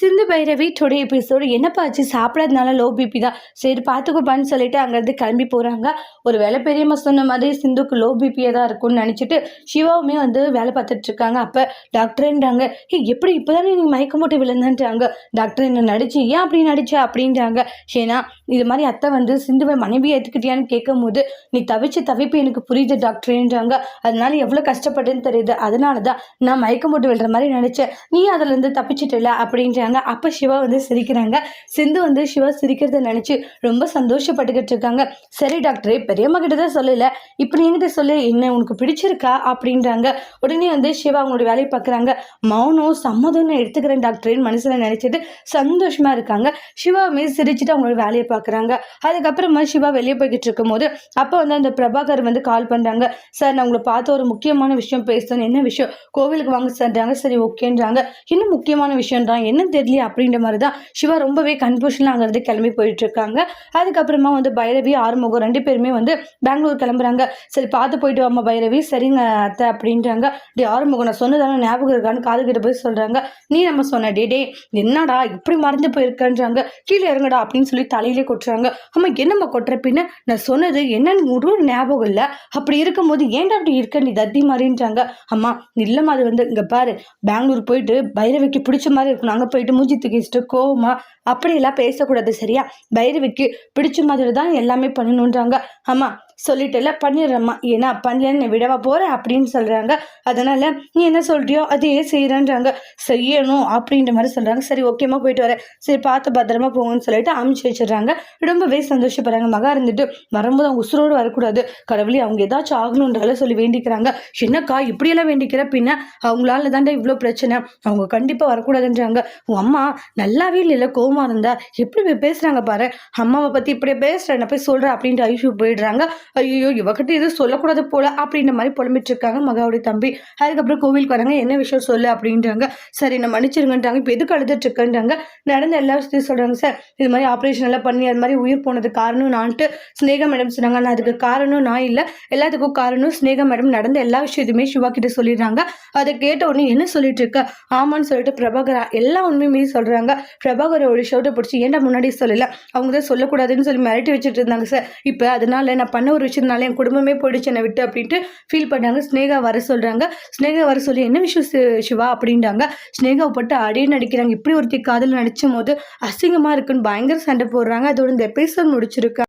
சிந்து Bhairavi today episode என்னப்பா ஆச்சு? சாப்பிடாதனால low BP தான். சரி பார்த்துக்கோப்பான்னு சொல்லிட்டு அங்கேருந்து கிளம்பி போகிறாங்க ஒரு வேலை பெரியம்மா சொன்ன மாதிரி சிந்துக்கு லோ பிபியாக தான் இருக்கும்னு நினச்சிட்டு சிவாவுமே வந்து வேலை பார்த்துட்டு இருக்காங்க. அப்போ டாக்டர்ன்றாங்க ஏ எப்படி இப்போ தானே நீ மயக்கம் போட்டு விழுந்தன்றாங்க? டாக்டர் என்ன நடிச்சு ஏன் அப்படி நடிச்ச? அப்படின்றாங்க. ஏன்னா இது மாதிரி அத்தை வந்து சிந்துவை மனைவி ஏற்றுக்கிட்டியான்னு கேட்கும் போது நீ தவிச்சு தவிப்பு எனக்கு புரியுது டாக்டர்ன்றாங்க அதனால எவ்வளோ கஷ்டப்பட்டுன்னு தெரியுது. அதனால தான் நான் மயக்கம் போட்டு விழுற மாதிரி நினச்சேன். நீ அதுலேருந்து தப்பிச்சிட்டல? அப்படின்ற அப்படின்றாங்க அப்போ சிவா வந்து சிரிக்கிறாங்க. சிந்து வந்து சிவா சிரிக்கிறத நினச்சி ரொம்ப சந்தோஷப்பட்டுக்கிட்டு இருக்காங்க. சரி டாக்டரே பெரியம்மா கிட்ட தான் சொல்லல. இப்போ நீ என்கிட்ட சொல்லு என்ன உனக்கு பிடிச்சிருக்கா? அப்படின்றாங்க. உடனே வந்து சிவா அவங்களோட வேலையை பார்க்குறாங்க. மௌனம் சம்மதம் நான் எடுத்துக்கிறேன் டாக்டரேன்னு மனசில் நினச்சிட்டு சந்தோஷமா இருக்காங்க. சிவாவுமே சிரிச்சுட்டு அவங்களோட வேலையை பார்க்குறாங்க. அதுக்கப்புறமா சிவா வெளியே போய்கிட்டு இருக்கும்போது அப்போ வந்து அந்த பிரபாகர் வந்து கால் பண்ணுறாங்க சார் நான் உங்களை பார்த்து ஒரு முக்கியமான விஷயம் பேசணும். என்ன விஷயம்? கோவிலுக்கு வாங்க சொல்கிறாங்க சரி ஓகேன்றாங்க. இன்னும் முக்கியமான விஷயம்தான். என்ன தெரியல அப்படின்ற மாதிரி தான் சிவா ரொம்பவே கன்ஃபியூஷனில் அங்கேருந்து கிளம்பி போயிட்டு இருக்காங்க அதுக்கப்புறமா வந்து பைரவி ஆறுமுகம் ரெண்டு பேருமே வந்து பெங்களூர் கிளம்புறாங்க. சரி பார்த்து போயிட்டு வாமா பைரவி. சரிங்க அத்தை அப்படின்றாங்க. டே ஆறுமுகம் நான் சொன்னதான ஞாபகம் இருக்கான்னு காது கிட்ட போய் சொல்கிறாங்க நீ நம்ம சொன்ன டே டே என்னடா இப்படி மறந்து போயிருக்கன்றாங்க. கீழே இறங்கடா அப்படின்னு சொல்லி தலையிலே கொட்டுறாங்க. அம்மா என்னம்மா கொட்டுற பின்ன? நான் சொன்னது என்னன்னு ஒரு ஞாபகம் இல்லை. அப்படி இருக்கும்போது ஏன்டா அப்படி இருக்க? நீ தத்தி மாதிரின்றாங்க. அம்மா இல்லைம்மா அது வந்து இங்கே பாரு. பெங்களூர் போயிட்டு பைரவிக்கு பிடிச்ச மாதிரி இருக்கணும். அங்கே போயிட்டு மூஞ்சி தூக்கிச்சிட்டு கோவமா அப்படியெல்லாம் பேசக்கூடாது சரியா? பைரவிக்கு பிடிச்ச மாதிரி தான் எல்லாமே பண்ணணுன்றாங்க. ஆமாம் சொல்லிட்டுல பண்ணிடுறேம்மா. ஏன்னா பண்ணலன்னு விடவா போகிறேன் அப்படின்னு சொல்கிறாங்க அதனால் நீ என்ன சொல்கிறியோ அதையே செய்கிறேன்றாங்க செய்யணும் அப்படின்ற மாதிரி சொல்கிறாங்க சரி ஓகேம்மா போயிட்டு வரேன். சரி பார்த்து பத்திரமா போங்கன்னு சொல்லிட்டு அமுச்சு வச்சிடுறாங்க. ரொம்பவே சந்தோஷப்படுறாங்க. மகா இருந்துட்டு வரும்போது அவங்க உசுரோடு வரக்கூடாது. கடவுளே அவங்க ஏதாச்சும் ஆகணுன்றதெல்லாம் சொல்லி வேண்டிக்கிறாங்க. என்னக்கா இப்படியெல்லாம் வேண்டிக்கிற? பின்ன அவங்களால தாண்டா இவ்வளோ பிரச்சனை. அவங்க கண்டிப்பாக வரக்கூடாதுன்றாங்க. உன் அம்மா நல்லாவே இல்லை கோவமாக இருந்தா? எப்படி போய் பேசுகிறாங்க பாரு. அம்மாவை பற்றி இப்படியே பேசுகிறேன் நான் போய் சொல்கிறேன் அப்படின்ட்டு ஐஷு போயிடுறாங்க. ஐயோ இவகிட்ட எதுவும் சொல்லக்கூடாது போல அப்படின்ற மாதிரி புலம்பிட்டு இருக்காங்க மகாவுடைய தம்பி. அதுக்கப்புறம் கோவிலுக்கு வராங்க. என்ன விஷயம் சொல்லு அப்படின்றாங்க. சரி நான் மன்னிச்சிருங்கன்றாங்க. இப்போ எதுக்கு அழுதுட்டு இருக்கன்றாங்க. நடந்த எல்லா விஷயத்தையும் சொல்கிறாங்க சார் இது மாதிரி ஆப்ரேஷன் எல்லாம் பண்ணி அது மாதிரி உயிர் போனது காரணம் நான்ட்டு ஸ்னேகா மேடம் சொன்னாங்க. ஆனால் அதுக்கு காரணம் நான் இல்லை. எல்லாத்துக்கும் காரணம் ஸ்னேகா மேடம் நடந்த எல்லா விஷயத்தையுமே சிவா கிட்ட சொல்லிடுறாங்க. அதை கேட்ட உடனே என்ன சொல்லிட்டு இருக்க? ஆமான்னு சொல்லிட்டு பிரபாகரா எல்லா உண்மையுமே சொல்கிறாங்க பிரபாகரோட ஒரு ஷர்ட்டை பிடிச்சி ஏன்டா முன்னாடி சொல்லல? அவங்க தான் சொல்லக்கூடாதுன்னு சொல்லி மிரட்டி வச்சுட்டு இருந்தாங்க சார். இப்போ அதனால நான் பண்ண ஒரு விஷயத்தினால என் குடும்பமே போயிடுச்சு என்னை விட்டு அப்படின்ட்டு ஃபீல் பண்ணாங்க ஸ்னேகா வர சொல்கிறாங்க ஸ்னேகா வர சொல்லி என்ன விஷயம் சி- சிவா? அப்படின்றாங்க. ஸ்னேகா போட்டு அடியே நடிக்கிறாங்க. இப்படி ஒருத்தி காதல் நடிச்சும் போது அசிங்கமாக இருக்குன்னு பயங்கர சண்டை போடுறாங்க. அதோட இந்த எபிசோட் முடிச்சிருக்காங்க